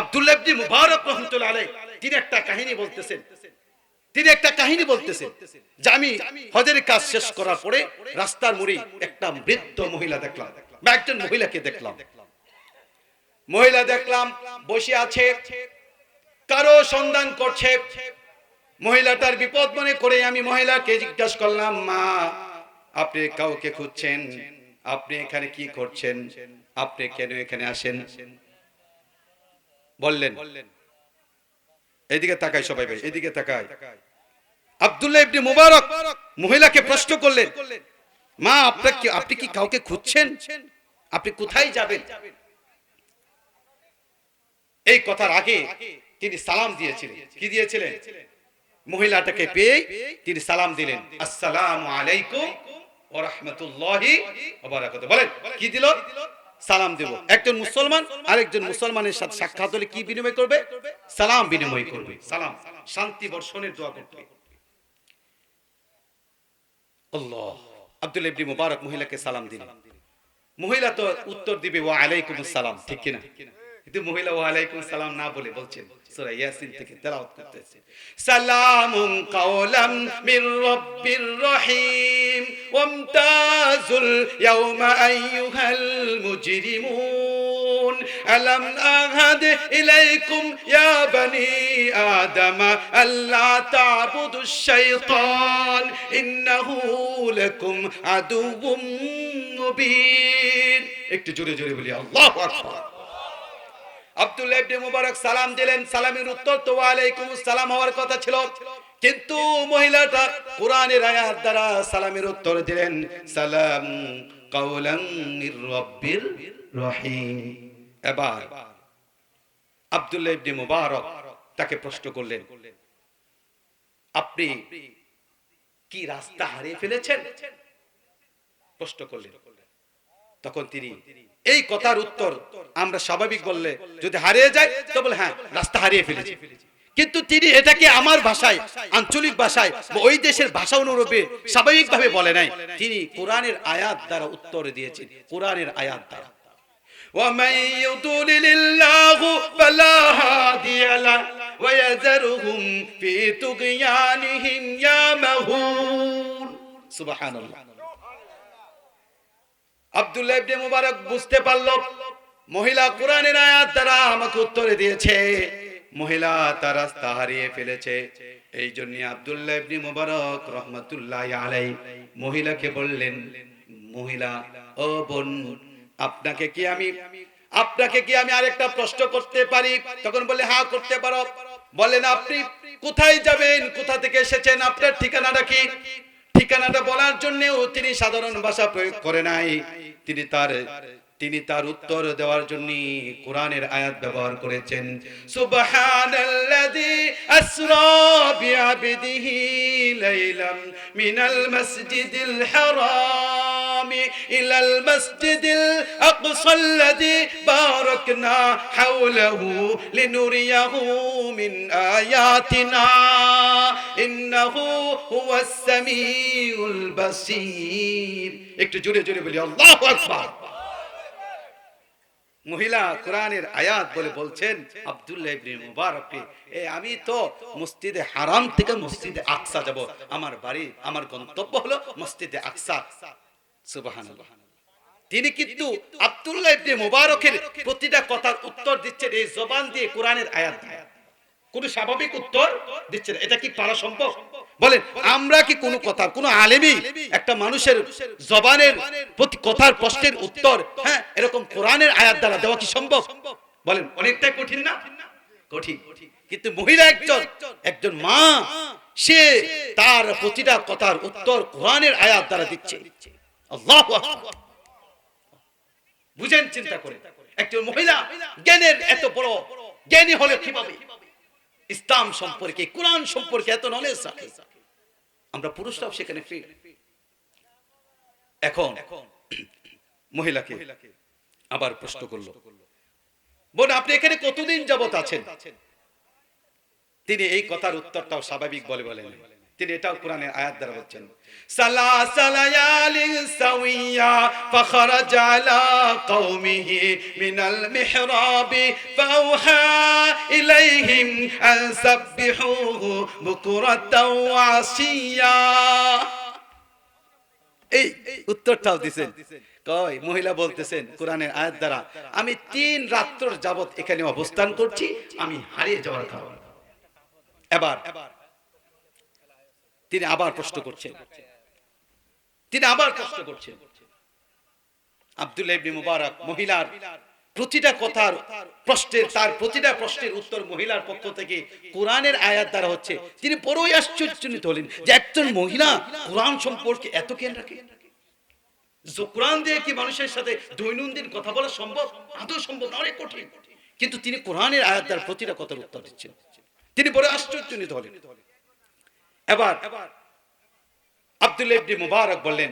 আব্দুল্লাহ মুবারক তিনি একটা কাহিনী বলতেছেন। তিনি একটা কাহিনী বলতেছেন যে আমি হজের কাজ শেষ করার পরে রাস্তার একটা বৃদ্ধ মহিলা দেখলাম। বা একজন মহিলাকে দেখলাম। মহিলা দেখলাম, বসে আছে, কারও সন্ধান করছে। মহিলাটার বিপদ মনে করে আমি মহিলাকে জিজ্ঞাসা করলাম, মা, আপনি কাউকে খুঁজছেন? আপনি এখানে কি করছেন? আপনি কেন এখানে আসেন? বললেন এদিকে তাকাই সবাই ভাই এদিকে তাকাই। আব্দুল্লাহ ইবনে মুবারক মহিলাকে প্রশ্ন করলেন মা আপনাকে আপনি কি কাউকে খুঁজছেন? আপনি কোথায় যাবেন? এই কথার আগে তিনি সালাম দিয়েছিলেন। কি দিয়েছিলেন? মহিলাটাকে পেয়ে তিনি সালাম দিলেন। আসসালামু আলাইকুম ওয়া রাহমাতুল্লাহি ওয়া বারাকাতুহু। বলেন কি দিল? সালাম দেব। একজন মুসলমান, আরেকজন মুসলমানের সাথে সাক্ষাৎ হলে কি বিনিময় করবে? সালাম বিনিময় করবে। সালাম, শান্তি বর্ষণের দোয়া করবে। আল্লাহ আব্দুল ইবনে মুবারক মহিলাকে সালাম দিলেন মহিলা তো উত্তর দিবে, ওয়া আলাইকুম সালাম ঠিক কিনা? কিন্তু মহিলা ওয়া আলাইকুম সালাম না বলে বলছেন। সূরা ইয়াসিন থেকে তেলাওয়াত করতেছে সালামুন কাওলাম মির রাব্বির রহিম ওয়ামতাজুল ইয়াওমা আইয়ুহাল মুজরিমুন আলাম আহাদ ইলাইকুম ইয়া বানি আদম আল্লা তা'বুদুশ শাইতান ইন্নাহু লাকুম আদুউম মুবিন একটু জোরে জোরে বলি, আল্লাহু আকবার। আব্দুল্লাহ ইবনে মুবারক সালাম দিলেন, সালামের উত্তর তো ওয়ালাইকুম সালাম হওয়ার কথা ছিল। কিন্তু মহিলাটা কোরআনের আয়াত দ্বারা সালামের উত্তর দিলেন, সালাম কাওলাম মির রাব্বির রহিম। এবার আব্দুল্লাহ ইবনে মুবারক তাকে প্রশ্ন করলেন, আপনি কি রাস্তা হারিয়ে ফেলেছেন? প্রশ্ন করলেন। তখন তিনি এই কথার উত্তর আমরা স্বাভাবিক বললে যদি হারিয়ে যায় তো বলে হ্যাঁ রাস্তা হারিয়ে ফেলেছি কিন্তু তিনি এটাকে আমার ভাষায় আঞ্চলিক ভাষায় বা ওই দেশের ভাষা অনুরূপে স্বাভাবিকভাবে বলে নাই তিনি কোরআনের আয়াত দ্বারা উত্তর দিয়েছেন কোরআনের আয়াত দ্বারা ومن يضلل الله فلا هادي له ويذرهم في طغيانهم يعمهون سبحان الله আব্দুল্লাহ ইবনে মুবারক বুঝতে পারল, মহিলা কোরআনের আয়াত দ্বারা আমাকে উত্তরে দিয়েছে, মহিলা তার রাস্তা হারিয়ে ফেলেছে। এই জন্য আব্দুল্লাহ ইবনে মুবারক রহমাতুল্লাহ আলাই মহিলাকে বললেন, মহিলা, ও বোন, আপনাকে কি আমি, আপনাকে কি আমি আরেকটা প্রশ্ন করতে পারি? তখন বলে হ্যাঁ করতে পারো। বলেন আপনি কোথায় যাবেন? কোথা থেকে এসেছেন? আপনার ঠিকানাটা কি? ঠিকানাটা বলার জন্যও তিনি সাধারণ ভাষা প্রয়োগ করে নাই। তিনি তার তিনি তার উত্তর দেওয়ার জন্য কোরআনের আয়াত ব্যবহার করেছেন। সুবহানাল্লাযী মিনাল মাসজিদিল হারাম। ইলাল মাসজিদিল আকসাল্লাযী বারাকনা হাওলাহু লিনুরিয়াহু মিন আয়াতিনা। ইন্নাহু হুয়াস সামিউল বাসীর। একটু জোরে জোরে বলি, আল্লাহু আকবার। মহিলা কোরআনের আয়াত বলে বলছেন, আব্দুল্লাহ ইবনে মুবারক, এ, আমি তো মসজিদে হারাম থেকে মসজিদে আকসা যাব। আমার বাড়ি, আমার গন্তব্য হলো মসজিদে আকসা। তিনি কিন্তু আব্দুল্লাহ মুবারকের প্রতিটা কথার উত্তর দিচ্ছেন, এই জবান দিয়ে কোরআনের আয়াত কোন স্বাভাবিক উত্তর এটা কি পারা সম্ভব? বলেন, আমরা কি কোন কথা আলেমি একটা মানুষের জবানের প্রতি কথার প্রশ্নের উত্তর হ্যাঁ এরকম কোরআনের আয়াত দ্বারা দেওয়া কি সম্ভব? বলেন, অনেকটাই কঠিন না? কঠিন। কিন্তু মহিলা একজন একজন মা, সে তার প্রতিটা কথার উত্তর কোরআনের আয়াত দ্বারা দিচ্ছে। বুঝেন চিন্তা করে। একজন মহিলা জ্ঞানের এত বড় জ্ঞানী হলে কীভাবে? ইসলাম সম্পর্কে, কোরআন সম্পর্কে এত নলেজ রাখে আমরা পুরুষরাও সেখানে ফেল এখন মহিলাকে আবার প্রশ্ন করল। বোন, আপনি এখানে কতদিন যাবত আছেন? তিনি এই কথার উত্তরটাও স্বাভাবিক বলে বলেন তিনি এটাও কোরআনের আয়াত দ্বারা বলছেন সালাসালায়ালিন সাউইয়া ফখরাজ আলা কওমিহি মিনাল মিহরাবি ফাওহা ইলাইহিম আন সাব্বিহুহু বুকরাতাও আসিয়া। এই উত্তরটাও দিছেন। কয়, মহিলা বলতেছেন কোরআনের আয়াত দ্বারা, আমি তিন রাত্র যাবত এখানে অবস্থান করছি, আমি হারিয়ে যাওয়ার খাবার এবার তিনি আবার প্রশ্ন করছেন। তিনি আবার প্রশ্ন করছেন। আব্দুল্লাহ ইবনে মুবারক, মহিলার প্রতিটা কথার প্রশ্নের, তার প্রতিটা প্রশ্নের উত্তর মহিলার পক্ষ থেকে কোরআনের আয়াত দ্বারা হচ্ছে। তিনি বড়ই আশ্চর্যজনিত হলেন যে একজন মহিলা কোরআন সম্পর্কে এত জ্ঞান রাখে। কোরআন দিয়ে কি মানুষের সাথে দৈনন্দিন কথা বলা সম্ভব? আদৌ সম্ভব অনেক কঠিন। কিন্তু তিনি কোরআনের আয়াত দ্বারা প্রতিটা কথার উত্তর দিচ্ছেন। তিনি বড় আশ্চর্যজনিত হলেন। এবার আব্দুল্লাহ ইবনে মুবারক বললেন,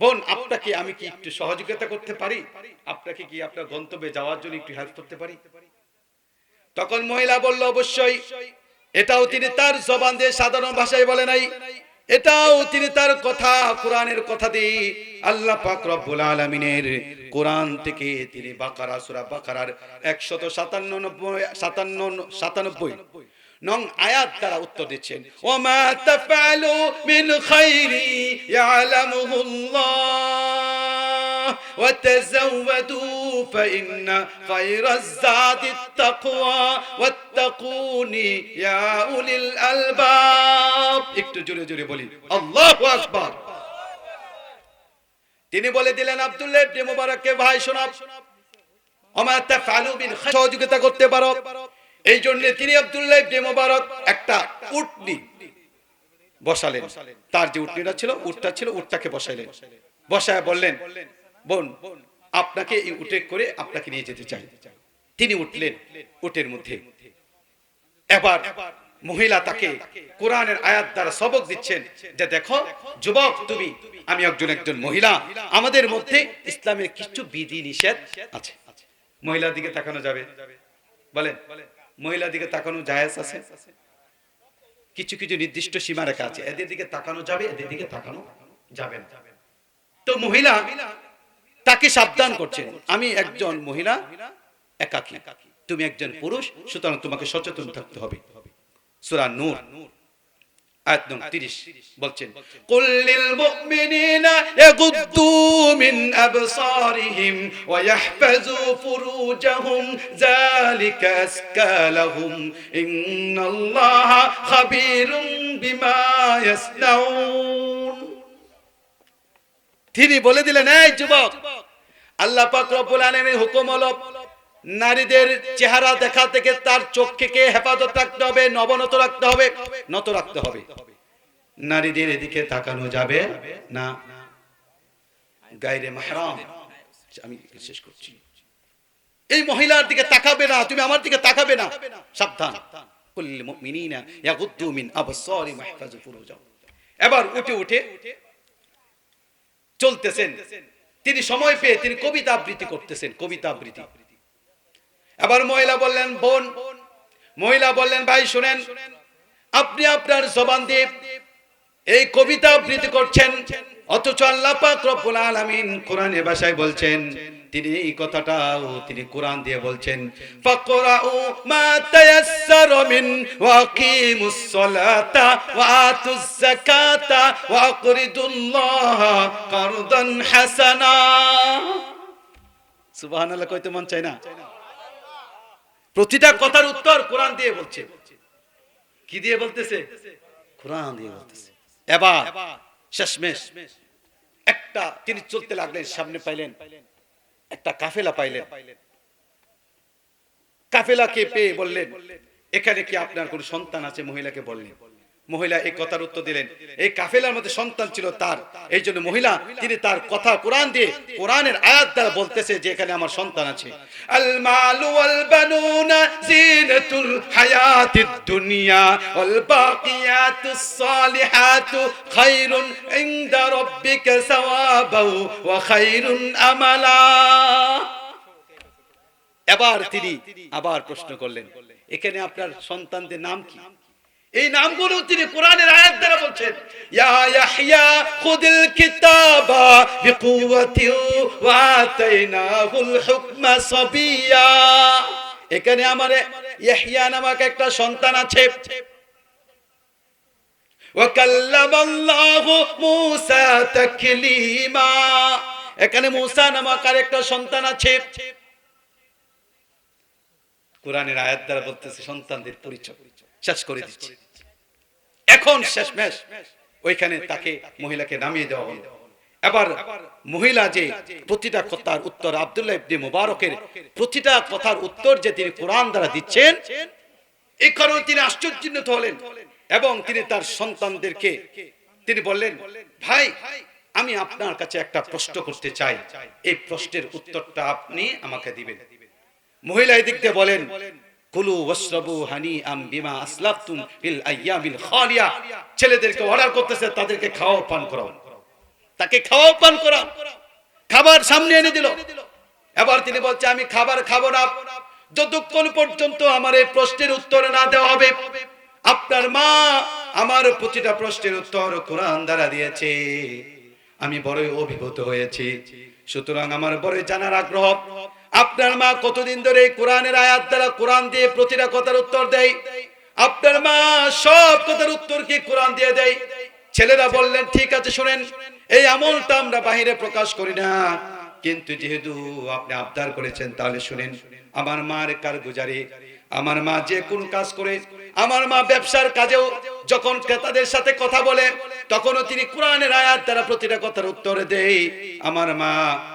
বোন, আপনাকে আমি কি একটু সহযোগিতা করতে পারি? আপনাকে কি আপনার গন্তব্যে যাওয়ার জন্য একটু হেল্প করতে পারি? তখন মহিলা বলল, অবশ্যই। এটাও তিনি তার জবান দিয়ে সাধারণ ভাষায় বলে নাই। এটাও তিনি তার কথা, কোরআনের কথা দিয়ে আল্লাহ পাক রব্বুল আলামিনের কোরআন থেকে তিনি বাকারা, সূরা বাকারার 197 57 97 নং আয়াত দ্বারা উত্তর দিচ্ছেন ওমা তাফআলু মিন খাইরি ইয়ালামুহুল্লাহ وتزودوا فإن خير الزاد التقوى واتقوني يا أولي الألباب একটু জোরে জোরে বলি আল্লাহু আকবার তিনি বলে দিলেন আব্দুল্লাহ ইবনে মুবারককে ভাই শোনাব ওমা তাফআলু মিন খাইরি সহযোগিতা করতে পারো এই জন্য তিনি আব্দুল্লাহ ইবনে মুবারক একটা উটনি বসালেন। তার যে উটনিটা ছিল, উটটা ছিল, উটটাকে বসাইলেন। বসায় বললেন, বোন, আপনাকে এই উটে করে আপনাকে নিয়ে যেতে চাই। তিনি উঠলেন উটের মধ্যে। এবার মহিলা তাকে কোরআনের আয়াত দ্বারা সবক দিচ্ছেন যে, দেখো, যুবক, তুমি, আমি একজন একজন মহিলা। আমাদের মধ্যে ইসলামের কিছু বিধি নিষেধ আছে। মহিলার দিকে তাকানো যাবে। বলেন বলেন মহিলার দিকে তাকানো জায়েজ আছে? কিছু কিছু নির্দিষ্ট সীমা রেখা আছে। এদের দিকে তাকানো যাবে, এদের দিকে তাকানো যাবে না। তো মহিলা তাকে সাবধান করছেন। আমি একজন মহিলা, একাকী। তুমি একজন পুরুষ, সুতরাং তোমাকে সচেতন থাকতে হবে। সুরা নূর। আয়াত নং 30 বলছেন। কুল লিল মুমিনিনা ইয়াগুদ্দু মিন আবসারিহিম ওয়া ইয়াহফাজু ফুরুজাহুম, যালিকা আসকা লাহুম। ইন্নাল্লাহা খাবীরুম বিমা ইয়াসনাউন। তিনি বলে দিলেন, এই যুবক, আল্লাহ পাক রব্বুল হুকুম হলো নারীদের চেহারা দেখা থেকে তার চোখকে হেফাজত রাখতে হবে, নবনত রাখতে হবে, নত রাখতে হবে। নারীদের এদিকে তাকানো যাবে না। গায়রে মাহরাম। আমি শেষ করছি। এই মহিলার দিকে তাকাবে না, তুমি আমার দিকে তাকাবে না। সাবধান। কুল্লিল মুমিনিনা ইয়াগুদ্দু মিন আবসারিহিম ওয়াহফাজু ফুরুজাহুম এবার উঠে উঠে চলতেছেন। তিনি সময় পেয়ে তিনি কবিতা আবৃত্তি করতেছেন, কবিতা আবৃত্তি। এবার মহিলা বললেন, বোন, মহিলা বললেন, ভাই শুনেন, আপনি আপনার জবান দিয়ে এই কবিতা আবৃত্তি করছেন, অথচ আল্লাহ পাক রব্বুল আলামিন কোরআনের ভাষায় বলছেন, তিনি এই কথাটাও তিনি কোরআন দিয়ে বলছেন, ফাকরাউ মা মিন সালাতা ওয়া আতুজ যাকাতা ওয়া আকরিদুল্লাহ কারদান হাসানা। সুবহানাল্লাহ, কইতে মন চাই না? প্রতিটা কথার উত্তর কোরআন দিয়ে বলছে। কি দিয়ে বলতেছে? কোরআন দিয়ে বলতেছে। এবার শেষমেশ একটা তিনি চলতে লাগলেন, সামনে পাইলেন, একটা কাফেলা পাইলেন। কাফেলাকে পেয়ে বললেন, এখানে কি আপনার কোন সন্তান আছে, মহিলাকে বললেন? মহিলা এই কথার উত্তর দিলেন। এই কাফেলার মধ্যে সন্তান ছিল তার। এই জন্য মহিলা, তিনি তার কথা কোরআন দিয়ে, কোরআনের আয়াত দ্বারা বলতেছে যে এখানে আমার সন্তান আছে। এবার তিনি আবার প্রশ্ন করলেন, এখানে আপনার সন্তানদের নাম কি? এই নামগুলো তিনি কোরআনের আয়াত দ্বারা বলছেন, ইয়া ইয়াহইয়া, খুদিল কিতাবা বিকুওয়াতি ওয়া আতাইনাহুল হুকমা সাবিয়া। এখানে আমার ইয়াহইয়া নামক একটা সন্তান আছে। ওয়া কাল্লামাল্লাহু মূসা তাকলিমা। এখানে মূসা নামক আরেকটা সন্তান আছে। কোরআনের আয়াত দ্বারা বলতেছে, সন্তানদের পরিচয়। শেষ করে দিচ্ছি। এখন শেষ মেশ ওইখানে তাকে মহিলাকে নামিয়ে দেওয়া হলো। এবার মহিলা যে প্রতিটা কথার উত্তর আব্দুল্লাহ ইবনে মুবারকের প্রতিটা কথার উত্তর যে তিনি কোরআন দ্বারা দিচ্ছেন এই কারণে তিনি আশ্চর্যান্বিত হলেন। এবং তিনি তার সন্তানদেরকে তিনি বললেন ভাই আমি আপনার কাছে একটা প্রশ্ন করতে চাই। এই প্রশ্নের উত্তরটা আপনি আমাকে দিবেন। মহিলা এদিক দিয়ে বলেন কুলু ওয়াশরাবু হানি আম বিমা আসলাফতুম ফিল আইয়ামিল খালিয়া। ছেলেদেরকে অর্ডার করতেছে, তাদেরকে খাওয়া পান করাও। তাকে খাওয়া পান করাও। খাবার সামনে এনে দিল। এবার তিনি বলছে, আমি খাবার খাব না। যতক্ষণ পর্যন্ত আমার এই প্রশ্নের উত্তর না দেওয়া হবে, আপনার মা আমার প্রতিটা প্রশ্নের উত্তর কোরআন দ্বারা দিয়েছে। আমি বড়ই অভিভূত হয়েছি। সুতরাং আমার বড় জানার আগ্রহ। আপনার মা কতদিন ধরে কোরআনের আয়াত দ্বারা কোরআন দিয়ে প্রতিটা কথার উত্তর দেয়? আপনার মা সব কথার উত্তর কি কোরআন দিয়ে দেয়? ছেলেরা বললেন, ঠিক আছে, শুনেন, এই আমলটা আমরা বাহিরে প্রকাশ করি না। কিন্তু যেহেতু আপনি আবদার করেছেন, তাহলে শুনেন, আমার মার কার গুজারে আমার মা যে কোন কাজ করে আমার মা ব্যবসার কাজেও যখন ক্রেতাদের সাথে কথা বলে, তখনও তিনি কোরআনের আয়াত দ্বারা প্রতিটা কথার উত্তর দেয়। আমার মা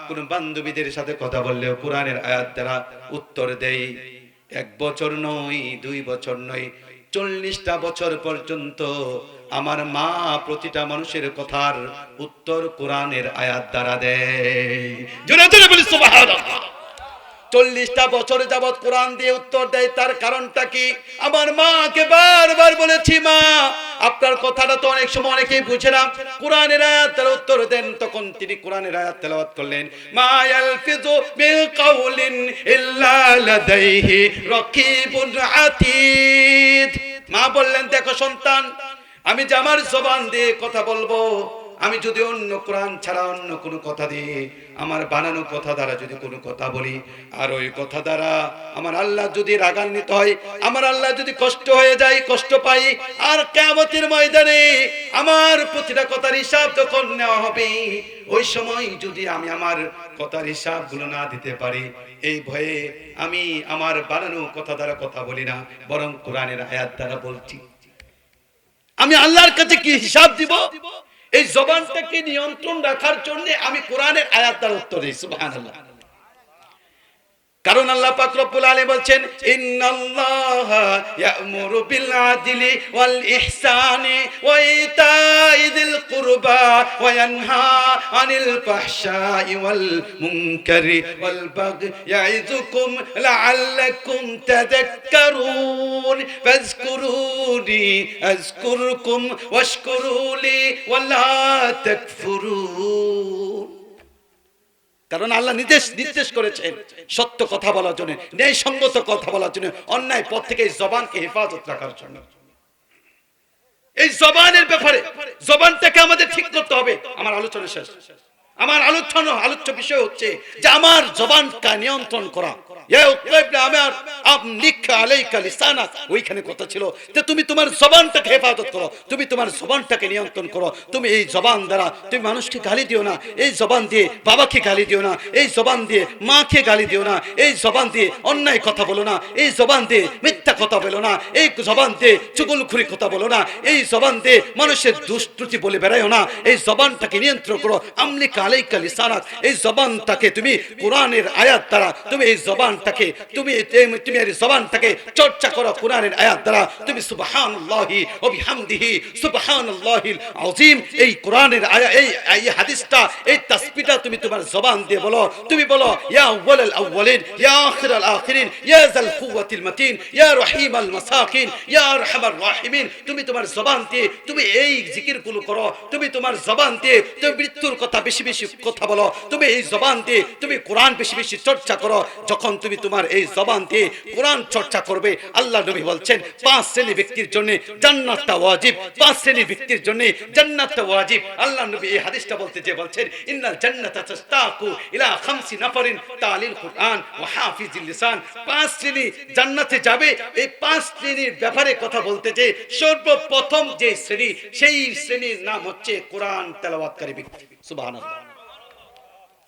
কোন বান্ধবীদের সাথে কথা বললেও কোরআনের আয়াত দ্বারা উত্তর দেয়। এক বছর নয়, দুই বছর নয়, চল্লিশটা বছর পর্যন্ত আমার মা প্রতিটা মানুষের কথার উত্তর কোরআনের আয়াত দ্বারা দেয় জোরে জোরে বলি সুবহানাল্লাহ চল্লিশটা বছর যাবৎ কোরআন দিয়ে উত্তর দেয়, তার কারণটা কি? আমার মাকে বারবার বলেছি, মা, আপনার কথাটা তো অনেক সময় অনেকেই বুঝে না। কোরআনের আয়াত তারা উত্তর দেন, তখন তিনি কোরআনের আয়াত তেলাওয়াত করলেন, মা ইয়ালফিজু মিন কাউলিন ইল্লা লাদাইহি রাকিবুন আতীদ। মা বললেন, দেখো সন্তান, আমি যে আমার জবান দিয়ে কথা বলব আমি যদি অন্য কোরআন ছাড়া অন্য কোনো কথা দিয়ে আমার বানানো কথা দ্বারা যদি কোনো কথা বলি, আর ওই কথা দ্বারা আমার আল্লাহ যদি রাগান্বিত হয়, আমার আল্লাহ যদি কষ্ট হয়ে যায়, কষ্ট পাই, আর কেমতের ময়দানে আমার প্রতিটা কথার হিসাব যখন নেওয়া হবে, ওই সময় যদি আমি আমার কথার হিসাবগুলো না দিতে পারি, এই ভয়ে আমি আমার বানানো কথা দ্বারা কথা বলি না, বরং কোরআনের আয়াত দ্বারা বলছি। আমি আল্লাহর কাছে কি হিসাব দিব? এই জবানটাকে নিয়ন্ত্রণ রাখার জন্য আমি কোরআনের আয়াতার উত্তর দিই সুবহানাল্লাহ। কারণ আল্লাহ পাক রব্বুল আলামিন বলছেন, ইন্নাল্লাহা ইয়ামুরু বিল আদলি ওয়াল ইহসানি ওয়া ইতাই যিল কুরবা ওয়া ইয়ানহা আনিল ফাহশাই ওয়াল মুনকারি ওয়াল বাগই ইয়াইযুকুম লাআল্লাকুম তাযাক্কারুন, ফাযকুরুনি আযকুরকুম ওয়াশকুরুলি ওয়ালা তাকফুরুন. কারণ আল্লাহ নির্দেশ নির্দেশ করেছেন সত্য কথা বলার জন্য, ন্যায়সঙ্গত কথা বলার জন্য, অন্যায় পথ থেকে এই জবানকে হেফাজত রাখার জন্য। এই জবানের ব্যাপারে, জবানটাকে আমাদের ঠিক করতে হবে। আমার আলোচনা শেষ। আমার আলোচনা, আলোচ্য বিষয় হচ্ছে যে আমার জবানটা নিয়ন্ত্রণ করা। জবান জবান জবান জবান অন্যায় কথা বলো না, এই জবান দিয়ে মিথ্যা কথা বলো না, এই জবান দিয়ে চুগলখুরি কথা বলো না, এই জবান দিয়ে মানুষের দুষ্কৃতি বলে বেড়াইও না, এই জবানটাকে নিয়ন্ত্রণ করো। আমলিকা আলাইকা লিসানাক এই জবানটাকে তুমি কোরআনের আয়াত দ্বারা, তুমি এই জবানটাকে তুমি তুমি এই জবানটাকে চর্চা করো কোরআনের আয়াত দ্বারা। তুমি সুবহানাল্লাহি ওয়া বিহামদিহি, সুবহানাল্লাহিল আযীম। এই কোরআনের আয়া, এই এই হাদিসটা, এই তাসবিহটা তুমি তোমার জবান দিয়ে বলো। তুমি বলো, ইয়া আউয়ালাল আউয়ালিন, ইয়া আখিরাল আখিরিন, ইয়া যাল কুওয়াতিল মাতিন, ইয়া রহিমাল মাসাকিন, ইয়া আরহামার রাহিমিন। তুমি তোমার জবান দিয়ে, তুমি এই জিকিরগুলো করো। তুমি তোমার জবান দিয়ে, তুমি মৃত্যুর কথা বেশি বেশি কথা বলো। তুমি এই জবান দিয়ে, তুমি কোরআন বেশি বেশি চর্চা করো। যখন তুমি তুমি তোমার এই জবান দিয়ে কোরআন চর্চা করবে। আল্লাহ নবী বলছেন, পাঁচ শ্রেণি ব্যক্তির জন্য জান্নাতটা ওয়াজিব, পাঁচ শ্রেণি ব্যক্তির জন্য জান্নাতটা ওয়াজিব। আল্লাহ নবী এই হাদিসটা বলতে যে বলছেন, ইন্নাল জান্নাতা তাস্তাকু ইলা খামসি নাফারিন তালিল কুরআন ওয়া হাফিজিল লিসান। পাঁচ শ্রেণি জান্নাতে যাবে, এই পাঁচ শ্রেণির ব্যাপারে কথা বলতে যে সর্বপ্রথম যে শ্রেণি, সেই শ্রেণির নাম হচ্ছে কোরআন তেলাওয়াতকারী ব্যক্তি। সুবহানাল্লাহ।